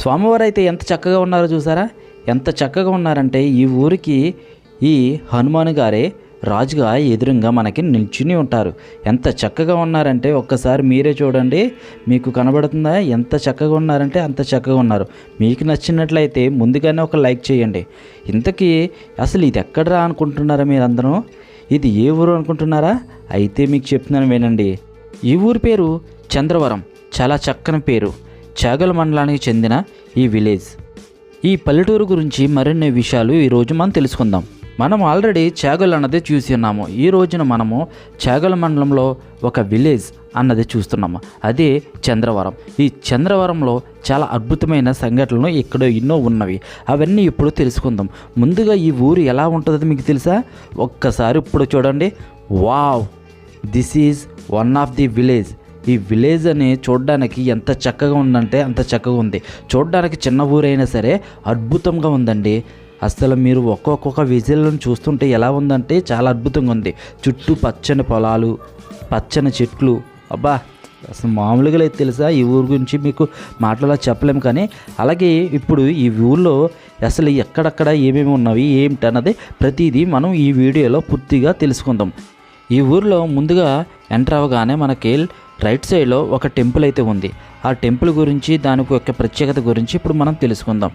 స్వామివారు అయితే ఎంత చక్కగా ఉన్నారో చూసారా? ఎంత చక్కగా ఉన్నారంటే ఈ ఊరికి ఈ హనుమాన్ గారే రాజుగా ఎదురుగా మనకి నిల్చుని ఉంటారు. ఎంత చక్కగా ఉన్నారంటే ఒక్కసారి మీరే చూడండి. మీకు కనబడుతుందా? ఎంత చక్కగా ఉన్నారంటే అంత చక్కగా ఉన్నారు. మీకు నచ్చినట్లయితే ముందుగానే ఒక లైక్ చేయండి. ఇంతకీ అసలు ఇది ఎక్కడరా అనుకుంటున్నారా మీరందరూ? ఇది ఏ ఊరు అనుకుంటున్నారా? అయితే మీకు చెప్తున్నాను వినండి. ఈ ఊరి పేరు చంద్రవరం. చాలా చక్కని పేరు. చాగల మండలానికి చెందిన ఈ విలేజ్. ఈ పల్లెటూరు గురించి మరిన్ని విషయాలు ఈరోజు మనం తెలుసుకుందాం. మనం ఆల్రెడీ చాగల్ అన్నది చూసి ఉన్నాము. ఈ రోజున మనము చాగల మండలంలో ఒక విలేజ్ అన్నది చూస్తున్నాము. అదే చంద్రవరం. ఈ చంద్రవరంలో చాలా అద్భుతమైన సంఘటనలు ఇక్కడ ఎన్నో ఉన్నవి. అవన్నీ ఇప్పుడు తెలుసుకుందాం. ముందుగా ఈ ఊరు ఎలా ఉంటుందో మీకు తెలుసా? ఒక్కసారి ఇప్పుడు చూడండి. Wow! This is one of the village. ఈ విలేజ్ అని చూడడానికి ఎంత చక్కగా ఉందంటే అంత చక్కగా ఉంది. చూడడానికి చిన్న ఊరైనా సరే అద్భుతంగా ఉందండి. అసలు మీరు ఒక్కొక్క విజిల్లను చూస్తుంటే ఎలా ఉందంటే చాలా అద్భుతంగా ఉంది. చుట్టూ పచ్చని పొలాలు పచ్చని చెట్లు. అబ్బా! అసలు మామూలుగా అయితే తెలుసా? ఈ ఊరు గురించి మీకు మాటలా చెప్పలేము కానీ అలాగే ఇప్పుడు ఈ ఊళ్ళో అసలు ఎక్కడెక్కడ ఏమేమి ఉన్నవి ఏమిటి అన్నది ప్రతిదీ మనం ఈ వీడియోలో పూర్తిగా తెలుసుకుందాం. ఈ ఊరిలో ముందుగా ఎంటర్ అవ్వగానే మనకి రైట్ సైడ్లో ఒక టెంపుల్ అయితే ఉంది. ఆ టెంపుల్ గురించి దాని యొక్క ప్రత్యేకత గురించి ఇప్పుడు మనం తెలుసుకుందాం.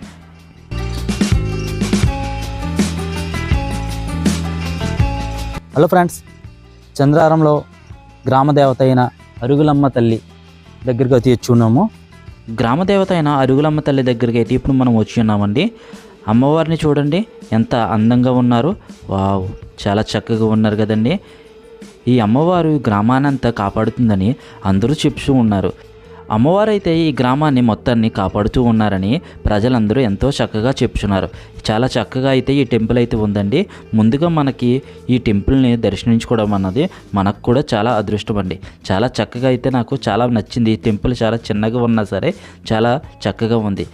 హలో ఫ్రెండ్స్ చంద్రారంలో గ్రామదేవత అయిన అరుగులమ్మ తల్లి దగ్గరికి వచ్చి ఉన్నాము. గ్రామదేవత అయిన అరుగులమ్మ తల్లి దగ్గరికి అయితే ఇప్పుడు మనం వచ్చి ఉన్నామండి. అమ్మవారిని చూడండి ఎంత అందంగా ఉన్నారు. వావ్ చాలా చక్కగా ఉన్నారు కదండి. ఈ అమ్మవారు గ్రామానంతా కాపాడుతుందని అందరూ చెప్తూ ఉన్నారు. అమ్మవారు అయితే ఈ గ్రామాన్ని మొత్తాన్ని కాపాడుతూ ఉన్నారని ప్రజలందరూ ఎంతో చక్కగా చెప్తున్నారు. చాలా చక్కగా అయితే ఈ టెంపుల్ అయితే ఉందండి. ముందుగా మనకి ఈ టెంపుల్ని దర్శించుకోవడం అన్నది మనకు కూడా చాలా అదృష్టం అండి. చాలా చక్కగా అయితే నాకు చాలా నచ్చింది. ఈ టెంపుల్ చాలా చిన్నగా ఉన్నా సరే చాలా చక్కగా ఉంది.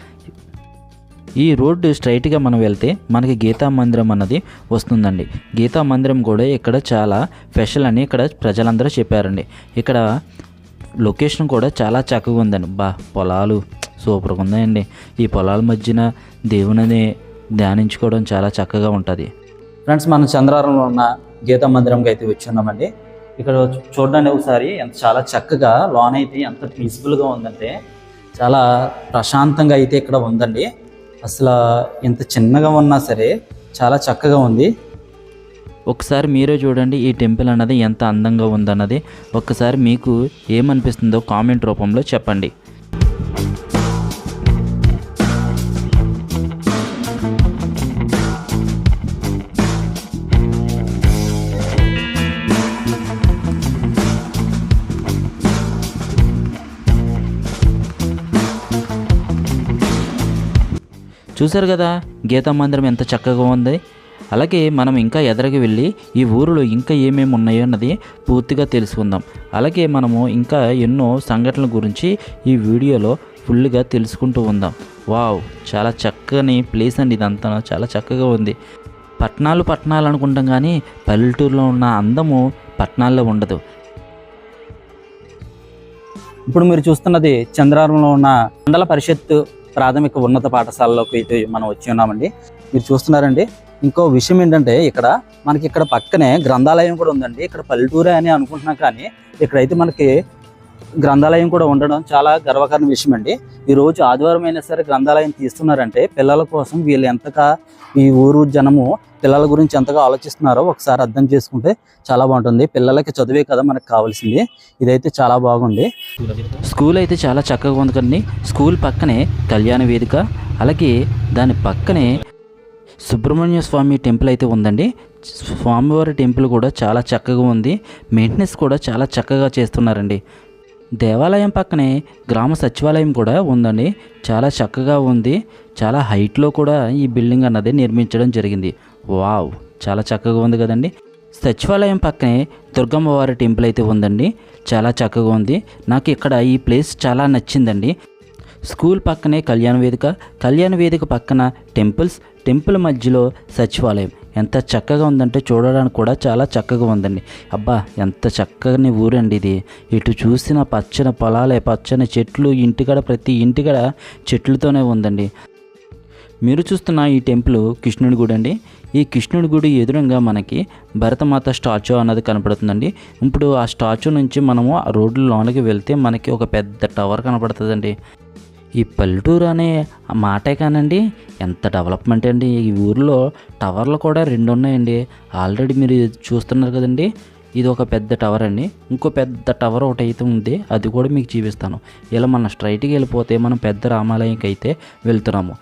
ఈ రోడ్డు స్ట్రైట్గా మనం వెళ్తే మనకి గీతా మందిరం అన్నది వస్తుందండి. గీతా మందిరం కూడా ఇక్కడ చాలా స్పెషల్ అని ఇక్కడ ప్రజలందరూ చెప్పారండి. ఇక్కడ లొకేషన్ కూడా చాలా చక్కగా ఉందండి. బా పొలాలు సూపర్గా ఉందండి ఈ పొలాల మధ్యన దేవుని ధ్యానించుకోవడం చాలా చక్కగా ఉంటుంది. ఫ్రెండ్స్ మనం చంద్రారంలో ఉన్న గీతా మందిరంకి అయితే వచ్చిన్నామండి. ఇక్కడ చూడండి చూడడానికి ఒకసారి ఎంత చాలా చక్కగా లోన్ అయితే ఎంత పీస్ఫుల్గా ఉందంటే చాలా ప్రశాంతంగా అయితే ఇక్కడ ఉందండి. అసలు ఎంత చిన్నగా ఉన్నా సరే చాలా చక్కగా ఉంది. ఒకసారి మీరే చూడండి ఈ టెంపుల్ అన్నది ఎంత అందంగా ఉందన్నది. ఒక్కసారి మీకు ఏమనిపిస్తుందో కామెంట్ రూపంలో చెప్పండి. చూశారు కదా? గీతా మందిరం ఎంత చక్కగా ఉంది. అలాగే మనం ఇంకా ఎదరకి వెళ్ళి ఈ ఊరిలో ఇంకా ఏమేమి ఉన్నాయో అన్నది పూర్తిగా తెలుసుకుందాం. అలాగే మనము ఇంకా ఎన్నో సంఘటనల గురించి ఈ వీడియోలో ఫుల్గా తెలుసుకుంటూ ఉందాం. వావ్ చాలా చక్కని ప్లేస్ అండి ఇదంతా. చాలా చక్కగా ఉంది. పట్టణాలు పట్టణాలు అనుకుంటాం కానీ పల్లెటూరులో ఉన్న అందము పట్టణాల్లో ఉండదు. ఇప్పుడు మీరు చూస్తున్నది చంద్రారంలో ఉన్న మండల పరిషత్తు ప్రాథమిక ఉన్నత పాఠశాలలోకి అయితే మనం వచ్చి ఉన్నామండి. మీరు చూస్తున్నారండి. ఇంకో విషయం ఏంటంటే ఇక్కడ మనకి ఇక్కడ పక్కనే గ్రంథాలయం కూడా ఉందండి. ఇక్కడ పల్లెటూరే అని అనుకుంటున్నాం కానీ ఇక్కడైతే మనకి గ్రంథాలయం కూడా ఉండడం చాలా గర్వకారణ విషయం అండి. ఈ రోజు ఆదివారం అయినా సరే గ్రంథాలయం తీస్తున్నారంటే పిల్లల కోసం వీళ్ళు ఎంతగా ఈ ఊరు జనము పిల్లల గురించి ఎంతగా ఆలోచిస్తున్నారో ఒకసారి అర్థం చేసుకుంటే చాలా బాగుంటుంది. పిల్లలకి చదివే కదా మనకు కావాల్సింది. ఇదైతే చాలా బాగుంది. స్కూల్ అయితే చాలా చక్కగా ఉంది కదండి. స్కూల్ పక్కనే కళ్యాణ వేదిక అలాగే దాని పక్కనే సుబ్రహ్మణ్య స్వామి టెంపుల్ అయితే ఉందండి. స్వామివారి టెంపుల్ కూడా చాలా చక్కగా ఉంది. మెయింటెనెన్స్ కూడా చాలా చక్కగా చేస్తున్నారండి. దేవాలయం పక్కనే గ్రామ సచివాలయం కూడా ఉందండి. చాలా చక్కగా ఉంది. చాలా హైట్లో కూడా ఈ బిల్డింగ్ అన్నది నిర్మించడం జరిగింది. వావ్! చాలా చక్కగా ఉంది కదండి. సచివాలయం పక్కనే దుర్గమ్మ వారి టెంపుల్ అయితే ఉందండి. చాలా చక్కగా ఉంది. నాకు ఇక్కడ ఈ ప్లేస్ చాలా నచ్చిందండి. స్కూల్ పక్కనే కళ్యాణ వేదిక. కళ్యాణ వేదిక పక్కన టెంపుల్స్. టెంపుల్ మధ్యలో సచివాలయం. ఎంత చక్కగా ఉందంటే చూడడానికి కూడా చాలా చక్కగా ఉందండి. అబ్బా ఎంత చక్కని ఊరండి ఇది. ఇటు చూసిన పచ్చని పొలాలే పచ్చని చెట్లు ఇంటికాడ ప్రతి ఇంటికాడ చెట్లతోనే ఉందండి. మీరు చూస్తున్న ఈ టెంపుల్ కృష్ణుడి గుడి అండి. ఈ కృష్ణుడి గుడి ఎదురుగా మనకి భరతమాత స్టాచ్యూ అన్నది కనపడుతుందండి. ఇప్పుడు ఆ స్టాచ్యూ నుంచి మనము ఆ రోడ్ల లోనికి వెళ్తే మనకి ఒక పెద్ద టవర్ కనపడుతుందండి. ఈ పల్లెటూరు అనే మాటే కానండి ఎంత డెవలప్మెంట్ అండి. ఈ ఊరిలో టవర్లు కూడా రెండు ఉన్నాయండి ఆల్రెడీ మీరు చూస్తున్నారు కదండి ఇది ఒక పెద్ద టవర్ అండి. ఇంకో పెద్ద టవర్ ఒకటి అయితే ఉంది అది కూడా మీకు చూపిస్తాను. ఇలా మనం స్ట్రైట్కి వెళ్ళిపోతే మనం పెద్ద రామాలయంకి అయితే వెళ్తున్నాము.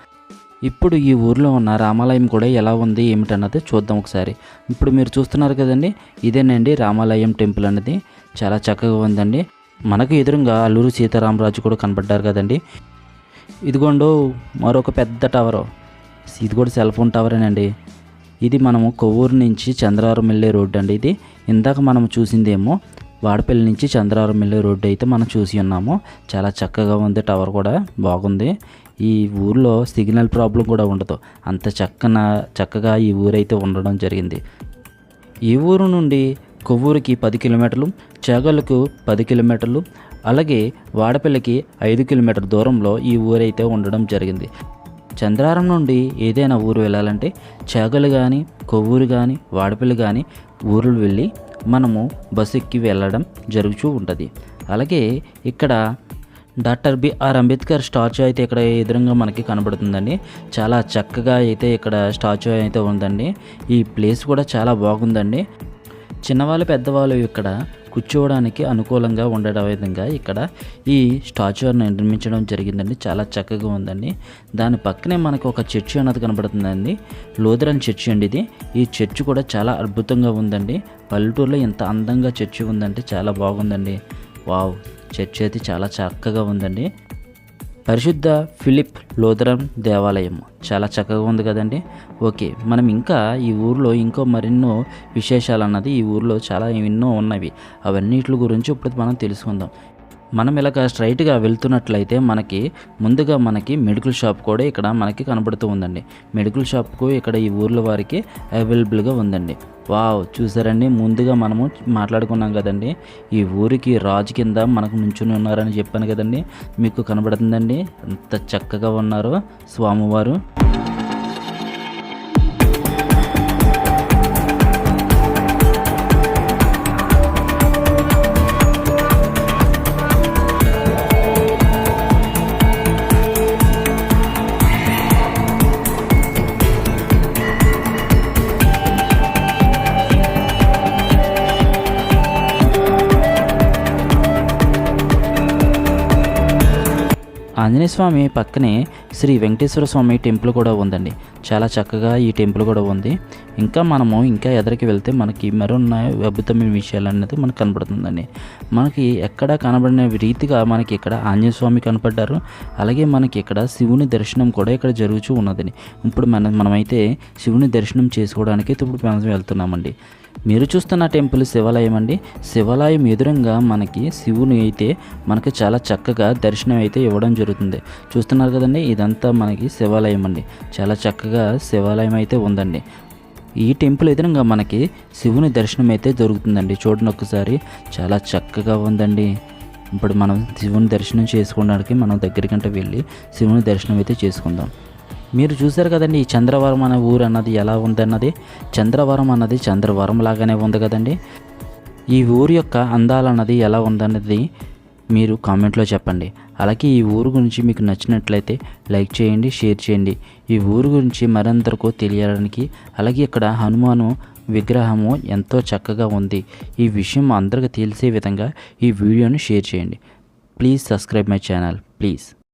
ఇప్పుడు ఈ ఊర్లో ఉన్న రామాలయం కూడా ఎలా ఉంది ఏమిటన్నది చూద్దాం ఒకసారి. ఇప్పుడు మీరు చూస్తున్నారు కదండి ఇదేనండి రామాలయం టెంపుల్ అనేది చాలా చక్కగా ఉందండి. మనకు ఎదురుగా అల్లూరు సీతారామరాజు కూడా కనబడ్డారు కదండి. ఇదిగోండు మరొక పెద్ద టవర్. ఇది కూడా సెల్ ఫోన్ టవరేనండి. ఇది మనము కొవ్వూరు నుంచి చంద్రారం వెళ్ళే రోడ్డు అండి ఇది. ఇందాక మనం చూసిందేమో వాడపల్లి నుంచి చంద్రారం వెళ్ళే రోడ్డు అయితే మనం చూసి ఉన్నాము. చాలా చక్కగా ఉంది టవర్ కూడా బాగుంది. ఈ ఊర్లో సిగ్నల్ ప్రాబ్లం కూడా ఉండదు. అంత చక్కన చక్కగా ఈ ఊరైతే ఉండడం జరిగింది. ఈ ఊరు నుండి కొవ్వూరుకి పది కిలోమీటర్లు చేగలకు పది కిలోమీటర్లు అలాగే వాడపల్లికి ఐదు కిలోమీటర్ దూరంలో ఈ ఊరైతే ఉండడం జరిగింది. చంద్రారం నుండి ఏదైనా ఊరు వెళ్ళాలంటే చేగలు కానీ కొవ్వూరు కానీ వాడపల్లి కానీ ఊర్లు వెళ్ళి మనము బస్సు ఎక్కి వెళ్ళడం జరుగుతూ ఉంటుంది. అలాగే ఇక్కడ డాక్టర్ బిఆర్ అంబేద్కర్ స్టాచ్యూ అయితే ఇక్కడ ఎదురుగా మనకి కనబడుతుందండి. చాలా చక్కగా అయితే ఇక్కడ స్టాచ్యూ అయితే ఉందండి. ఈ ప్లేస్ కూడా చాలా బాగుందండి. చిన్నవాళ్ళు పెద్దవాళ్ళు ఇక్కడ కూర్చోవడానికి అనుకూలంగా ఉండడం విధంగా ఇక్కడ ఈ స్టాచ్యూ నిర్మించడం జరిగిందండి. చాలా చక్కగా ఉందండి. దాని పక్కనే మనకు ఒక చర్చి అన్నది కనబడుతుందండి. లోదరన్ చర్చి అండి ఇది. ఈ చర్చి కూడా చాలా అద్భుతంగా ఉందండి. పల్లెటూరులో ఎంత అందంగా చర్చి ఉందంటే చాలా బాగుందండి. వావ్! చర్చి అయితే చాలా చక్కగా ఉందండి. పరిశుద్ధ ఫిలిప్ లోదరం దేవాలయం. చాలా చక్కగా ఉంది కదండి. ఓకే మనం ఇంకా ఈ ఊర్లో ఇంకో మరెన్నో విశేషాలు అన్నది ఈ ఊర్లో చాలా ఎన్నో ఉన్నవి. అవన్నిటి గురించి ఇప్పుడు మనం తెలుసుకుందాం. మనం ఇలాగ స్ట్రైట్గా వెళ్తున్నట్లయితే మనకి ముందుగా మనకి మెడికల్ షాప్ కూడా ఇక్కడ మనకి కనబడుతూ ఉందండి. మెడికల్ షాప్కు ఇక్కడ ఈ ఊర్లో వారికి అవైలబుల్గా ఉందండి. వావ్ చూసారండి? ముందుగా మనము మాట్లాడుకున్నాం కదండి. ఈ ఊరికి రాజు కింద మనకు నుంచుని ఉన్నారని చెప్పాను కదండి. మీకు కనబడుతుందండి? ఎంత చక్కగా ఉన్నారో స్వామివారు. ఆంజనేయ స్వామి పక్కనే శ్రీ వెంకటేశ్వర స్వామి టెంపుల్ కూడా ఉందండి. చాలా చక్కగా ఈ టెంపుల్ కూడా ఉంది. ఇంకా మనము ఇంకా ఎదరికి వెళ్తే మనకి మరొన్న అద్భుతమైన విషయాలు అనేది మనకు కనబడుతుందండి. మనకి ఎక్కడ కనబడిన రీతిగా మనకి ఇక్కడ ఆంజనేయ స్వామి కనపడ్డారు. అలాగే మనకి ఇక్కడ శివుని దర్శనం కూడా ఇక్కడ జరుగుతూ ఉన్నదండి. ఇప్పుడు మనం మనమైతే శివుని దర్శనం చేసుకోవడానికి ఇప్పుడు మనం వెళ్తున్నామండి. మీరు చూస్తున్న టెంపుల్ శివాలయం అండి. శివాలయం ఎదురుగా మనకి శివుని అయితే మనకి చాలా చక్కగా దర్శనం అయితే ఇవ్వడం జరుగుతుంది. చూస్తున్నారు కదండి ఇదంతా మనకి శివాలయం అండి. చాలా చక్కగా శివాలయం అయితే ఉందండి. ఈ టెంపుల్ ఎదురుగా మనకి శివుని దర్శనం అయితే దొరుకుతుందండి చూడండి ఒకసారి చాలా చక్కగా ఉందండి. ఇప్పుడు మనం శివుని దర్శనం చేసుకోవడానికి మనం దగ్గరికంటే వెళ్ళి శివుని దర్శనం అయితే చేసుకుందాం. మీరు చూశారు కదండి ఈ చంద్రవరం అనే ఊరు అన్నది ఎలా ఉందన్నది చంద్రవరం అన్నది చంద్రవరం లాగానే ఉంది కదండి. ఈ ఊరు యొక్క అందాలన్నది ఎలా ఉందన్నది మీరు కామెంట్లో చెప్పండి. అలాగే ఈ ఊరు గురించి మీకు నచ్చినట్లయితే లైక్ చేయండి షేర్ చేయండి. ఈ ఊరు గురించి మరందరికీ తెలియడానికి అలాగే ఇక్కడ హనుమాను విగ్రహము ఎంతో చక్కగా ఉంది. ఈ విషయం అందరికీ తెలిసే విధంగా ఈ వీడియోని షేర్ చేయండి. Please subscribe my channel please.